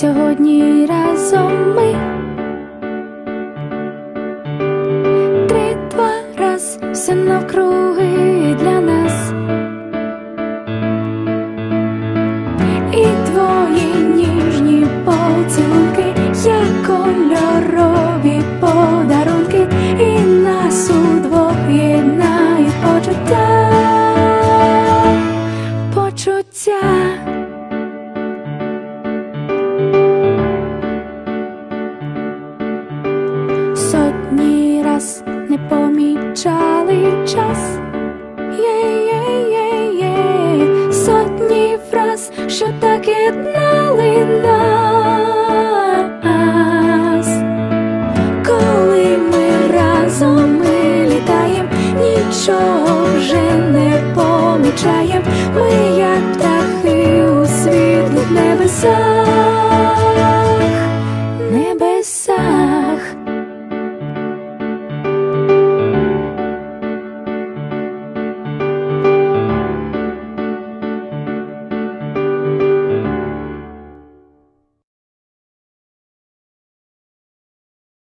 сотні разом ми. Три, два, раз, все навкруги для нас. І твої ніжні поцілунки, як кольорові подарунки, і нас удвох єднають почуття, почуття. час. Є-є-є-є Сотні фраз, що так єднали нас, коли ми разом ми літаємо, нічого вже не помічаєм, ми як птахи у світлих небесах, небесах.